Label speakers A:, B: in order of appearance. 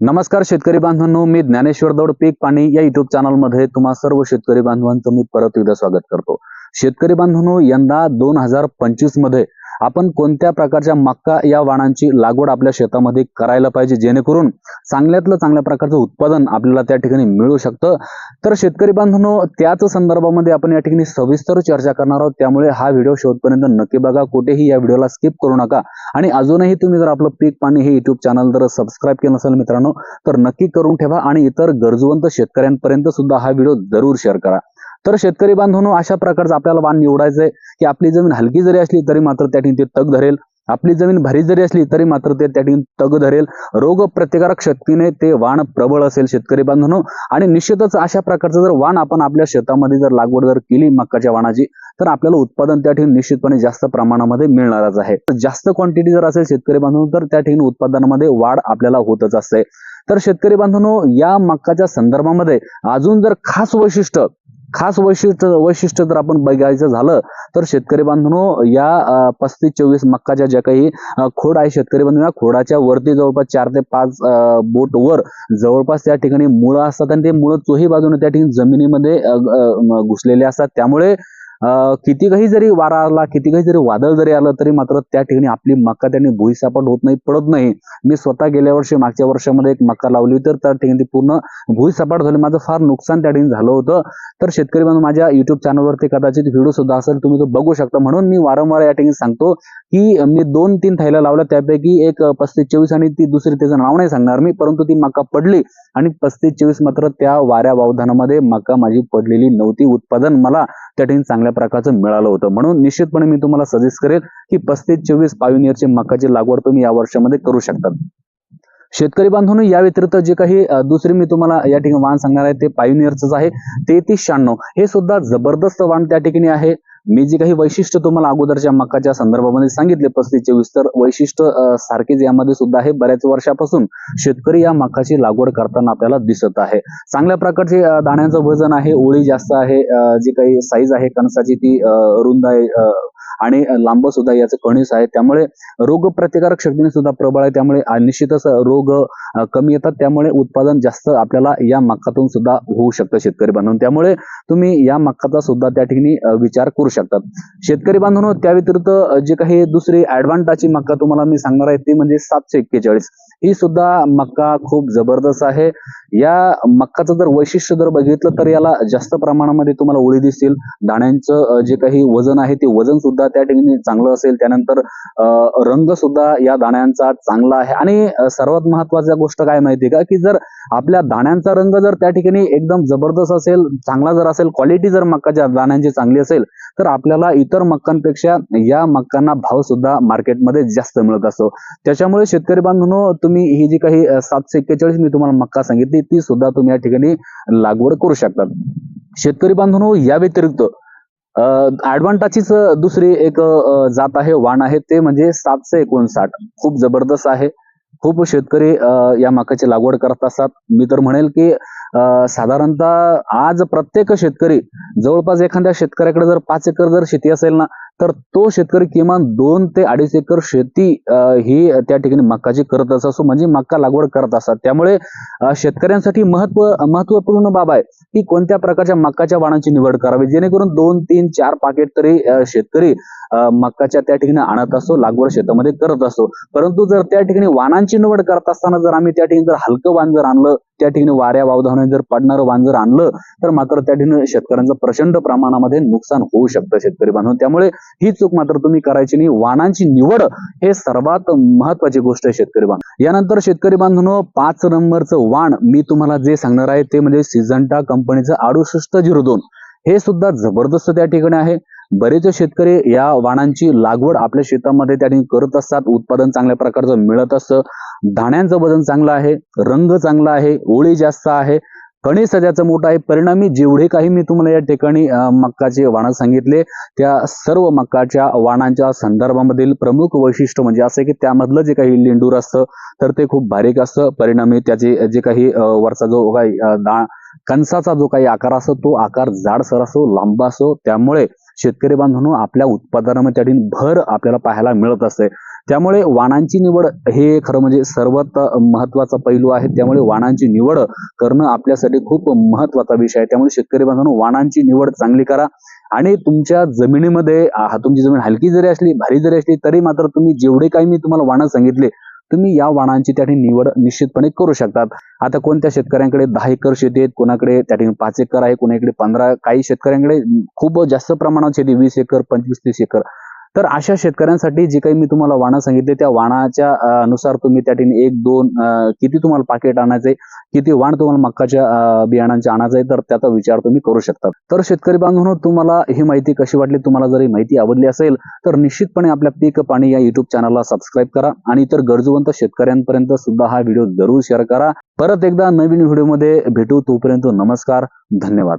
A: नमस्कार शेतकरी बांधवांनो मी ज्ञानेश्वर दौड पीक पाणी या युट्यूब चॅनलमध्ये तुम्हा सर्व शेतकरी बांधवांचं मी परत एकदा स्वागत करतो. शेतकरी बांधवांनो यंदा दोन हजार पंचवीसमध्ये आपण कोणत्या प्रकारच्या मक्का या वाणांची लागवड आपल्या शेतामध्ये करायला पाहिजे जेणेकरून चांगल्यातलं चांगल्या प्रकारचं उत्पादन आपल्याला त्या ठिकाणी मिळू शकतं? तर शेतकरी बांधवांनो त्याच संदर्भामध्ये आपण या ठिकाणी सविस्तर चर्चा करणार आहोत. त्यामुळे हा व्हिडिओ शेवटपर्यंत नक्की बघा. कुठेही या व्हिडिओला स्किप करू नका. आणि अजूनही तुम्ही जर आपलं पीक पाणी हे युट्यूब चॅनल जर सबस्क्राईब केलं नसेल मित्रांनो तर नक्की करून ठेवा. आणि इतर गरजवंत शेतकऱ्यांपर्यंत सुद्धा हा व्हिडिओ जरूर शेअर करा. तर शेतकरी बांधवांनो अशा प्रकारचं आपल्याला वाण निवडायचंय की आपली जमीन हलकी जरी असली तरी मात्र त्या ठिकाणी ते तग धरेल. आपली जमीन भारी जरी असली तरी मात्र ते त्या ठिकाणी तग धरेल. रोग प्रतिकारक शक्तीने ते वाण प्रबळ असेल शेतकरी बांधवांनो. आणि निश्चितच अशा प्रकारचं जर वाण आपण आपल्या शेतामध्ये जर लागवड जर केली मक्काच्या वाणाची तर आपल्याला उत्पादन त्या ठिकाणी निश्चितपणे जास्त प्रमाणामध्ये मिळणारच आहे. जास्त क्वांटिटी जर असेल शेतकरी बांधवांनो तर त्या ठिकाणी उत्पादनामध्ये वाढ आपल्याला होतच असते. तर शेतकरी बांधवांनो या मक्काच्या संदर्भामध्ये अजून जर खास वैशिष्ट्य खास वैशिष्ट्य वैशिष्ट्य जर आपण बघायचं झालं तर शेतकरी बांधवांनो या पस्तीस चोवीस मक्काच्या ज्या काही खोड आहे शेतकरी बांधव या खोडाच्या वरती जवळपास चार ते पाच बोट वर जवळपास त्या ठिकाणी मुळं असतात आणि ते मुळं चोही बाजूने त्या ठिकाणी जमिनीमध्ये घुसलेले असतात. त्यामुळे किती काही जरी वारा आला किती काही जरी वादळ जरी आलं तरी मात्र त्या ठिकाणी आपली मक्का त्यांनी भुईसापट होत नाही पडत नाही. मी स्वतः गेल्या वर्षी मागच्या वर्षामध्ये एक मक्का लावली तर त्या ठिकाणी पूर्ण पूर्ण भुईसपाट झाली. माझं फार नुकसान त्या ठिकाणी झालं होतं. तर शेतकरी बांधव माझ्या युट्यूब चॅनलवरती कदाचित व्हिडिओ सुद्धा असेल तुम्ही तो बघू शकता. म्हणून मी वारंवार या ठिकाणी सांगतो की मी दोन तीन थैल्या लावल्या. त्यापैकी एक पस्तीस चोवीस आणि ती दुसरी त्याचं नाव नाही सांगणार मी परंतु ती मका पडली आणि पस्तीस चोवीस मात्र त्या वाऱ्या वावधानामध्ये मका माझी पडलेली नव्हती. उत्पादन मला त्या ठिकाणी चांगल्या प्रकारचं मिळालं होतं. म्हणून निश्चितपणे मी तुम्हाला सजेस्ट करेल की पस्तीस चोवीस पायोनियरची मकाची लागवड तुम्ही या वर्षामध्ये करू शकता शेतकरी बांधवांनो या व्यतिरिक्त जे काही दुसरी मी तुम्हाला या ठिकाणी वाण सांगणार आहे ते पायोनियरच आहे. तेहतीस शहाण्णव. हे सुद्धा जबरदस्त वाण त्या ठिकाणी आहे. मी जे काही वैशिष्ट्य तुम्हाला अगोदरच्या मकाच्या संदर्भामध्ये सांगितले पस्तीस चोवीस तर वैशिष्ट्य सारखेच यामध्ये सुद्धा आहे. बऱ्याच वर्षापासून शेतकरी या मकाची लागवड करताना आपल्याला दिसत आहे. चांगल्या प्रकारचे दाण्यांचं वजन आहे ओळी जास्त आहे जी काही साईज आहे कणसाची ती रुंद आहे अ, आणि लांब सुद्धा याचं कणीस आहे. त्यामुळे रोग प्रतिकारक शक्तीने सुद्धा प्रबळ आहे. त्यामुळे निश्चितच रोग कमी येतात. त्यामुळे उत्पादन जास्त आपल्याला या मक्कातून सुद्धा होऊ शकतं शेतकरी बांधून. त्यामुळे तुम्ही या मक्काचा सुद्धा त्या ठिकाणी विचार करू शकतात. शेतकरी बांधून त्या व्यतिरिक्त जे काही दुसरी ऍडव्हान्टाची मक्का तुम्हाला मी सांगणार आहे ती म्हणजे सातशे एक्केचाळीस. ही सुद्धा मक्का खूप जबरदस्त आहे. या मक्काचं जर वैशिष्ट्य जर बघितलं तर याला जास्त प्रमाणामध्ये तुम्हाला ओळी दिसतील. दाण्यांचं जे काही वजन आहे ते वजन सुद्धा त्या ठिकाणी चांगलं असेल. त्यानंतर रंग सुद्धा या दाण्यांचा चांगला आहे. आणि सर्वात महत्त्वाच्या गोष्ट काय माहितीये का? की जर आपल्या दाण्यांचा रंग जर त्या ठिकाणी एकदम जबरदस्त असेल चांगला जर असेल क्वालिटी जर मक्काच्या दाण्यांची चांगली असेल तर आपल्याला इतर मक्कांपेक्षा या मक्कांना भाव सुद्धा मार्केटमध्ये जास्त मिळत असतो. त्याच्यामुळे शेतकरी बांधवांनो तुम्ही ही जी काही सातशे एक्केचाळीस मी तुम्हाला मक्का सांगितली ती सुद्धा तुम्ही या ठिकाणी लागवड करू शकता. शेतकरी बांधून या व्यतिरिक्त ऍडव्हान्टाचीच दुसरी एक जात आहे वाण आहे ते म्हणजे सातशे एकोणसाठ. खूप जबरदस्त आहे. खूप शेतकरी या मकाची लागवड करत असतात. मी तर म्हणेल की साधारणतः आज प्रत्येक शेतकरी जवळपास एखाद्या शेतकऱ्याकडे जर पाच एकर जर शेती असेल ना तर तो शेतकरी किमान दोन ते अडीच एकर शेती ही त्या ठिकाणी मक्काची करत असतो. म्हणजे मक्का लागवड करत असतात. त्यामुळे शेतकऱ्यांसाठी महत्त्व महत्त्वपूर्ण बाब आहे की कोणत्या प्रकारच्या मक्काच्या वाणांची निवड करावी. जेणेकरून दोन तीन चार पाकेट तरी शेतकरी मक्काच्या त्या ठिकाणी आणत असतो लागवड शेतामध्ये करत असतो. परंतु जर त्या ठिकाणी वाणांची निवड करत असताना जर आम्ही त्या ठिकाणी जर हलकं वाण जर आणलं त्या ठिकाणी वाऱ्या वावधाने जर पडणारं वाण जर आणलं तर मात्र त्या ठिकाणी शेतकऱ्यांचं प्रचंड प्रमाणामध्ये नुकसान होऊ शकतं शेतकरी बांधून त्यामुळे ही चूक मात्र तुम्ही करायची नाही. वाणांची निवड हे सर्वात महत्वाची गोष्ट आहे शेतकरी बांधव. यानंतर शेतकरी बांधून पाच नंबरचं वाण मी तुम्हाला जे सांगणार आहे ते म्हणजे सिझंटा कंपनीचं अडुसष्ट झिरो दोन. हे सुद्धा जबरदस्त त्या ठिकाणी आहे. बरेच शेतकरी या वाणांची लागवड आपल्या शेतामध्ये त्यांनी करत असतात. उत्पादन चांगल्या प्रकारचं मिळत असतं. दाण्यांचं वजन चांगलं आहे. रंग चांगला आहे. ओळी जास्त आहे. कणी सध्याचं मोठं आहे. परिणामी जेवढे काही मी तुम्हाला या ठिकाणी मक्काचे वाण सांगितले त्या सर्व मक्काच्या वाणांच्या संदर्भामधील प्रमुख वैशिष्ट्य म्हणजे असं की त्यामधलं जे काही लेंडूर असतं तर ते खूप बारीक असतं. परिणामी त्याचे जे काही वरचा जो काही दा कणसाचा जो काही आकार असतो तो आकार जाडसर असो लांब असो त्यामुळे शेतकरी बांधवांनो आपल्या उत्पादनामध्ये त्या भर आपल्याला पाहायला मिळत असते. त्यामुळे वाणांची निवड हे खरं म्हणजे सर्वात महत्त्वाचा पैलू आहे. त्यामुळे वाणांची निवड करणं आपल्यासाठी खूप महत्त्वाचा विषय आहे. त्यामुळे शेतकरी बांधवांनो वाणांची निवड चांगली करा. आणि तुमच्या जमिनीमध्ये तुमची जमीन हलकी जरी असली भारी जरी असली तरी मात्र तुम्ही जेवढे काही मी तुम्हाला वाणं सांगितले तुम्ही या वाणांची त्या ठिकाणी निवड निश्चितपणे करू शकतात. आता कोणत्या शेतकऱ्यांकडे दहा एकर शेती आहेत कोणाकडे त्या ठिकाणी पाच एकर आहे कोणाकडे पंधरा काही शेतकऱ्यांकडे खूप जास्त प्रमाणात शेती वीस एकर पंचवीस तीस एकर. तर अशा शेतकऱ्यांसाठी जे काही मी तुम्हाला वाणा सांगितले त्या वाणाच्या अनुसार तुम्ही त्या ठिकाणी एक दोन किती तुम्हाला पाकिट आणायचे किती वाण तुम्हाला मक्काच्या बियाणांचे आणायचं आहे तर त्याचा विचार तुम्ही करू शकता. तर शेतकरी बांधवांनो तुम्हाला ही माहिती कशी वाटली? तुम्हाला जर ही माहिती आवडली असेल तर निश्चितपणे आपल्या पीक पाणी या युट्यूब चॅनलला सबस्क्राईब करा आणि इतर गरजूवंत शेतकऱ्यांपर्यंत सुद्धा हा व्हिडिओ जरूर शेअर करा. परत एकदा नवीन व्हिडिओमध्ये भेटू तोपर्यंत नमस्कार धन्यवाद.